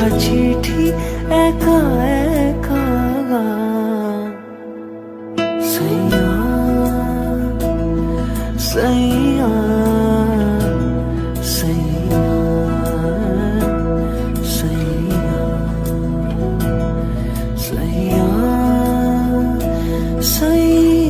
লেখা চিঠি একা একা গান সৈয়া সৈয়া সৈয়া সৈয়া সৈয়া সৈয়া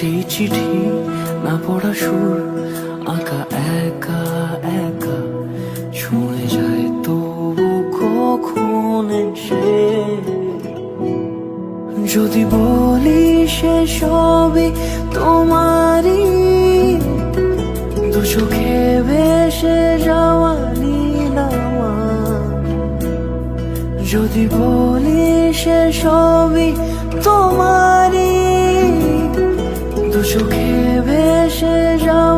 সেই চিঠি না পড়া সুর, আঁকা, একা একা। ছুঁয়ে যায় তবু কখন সে যদি বলি সে সবই তোমারই, দু চোখে ভেসে যাওয়া নীলামা যদি বলি সে সবই তোমারই সুখে ভেসে যাও।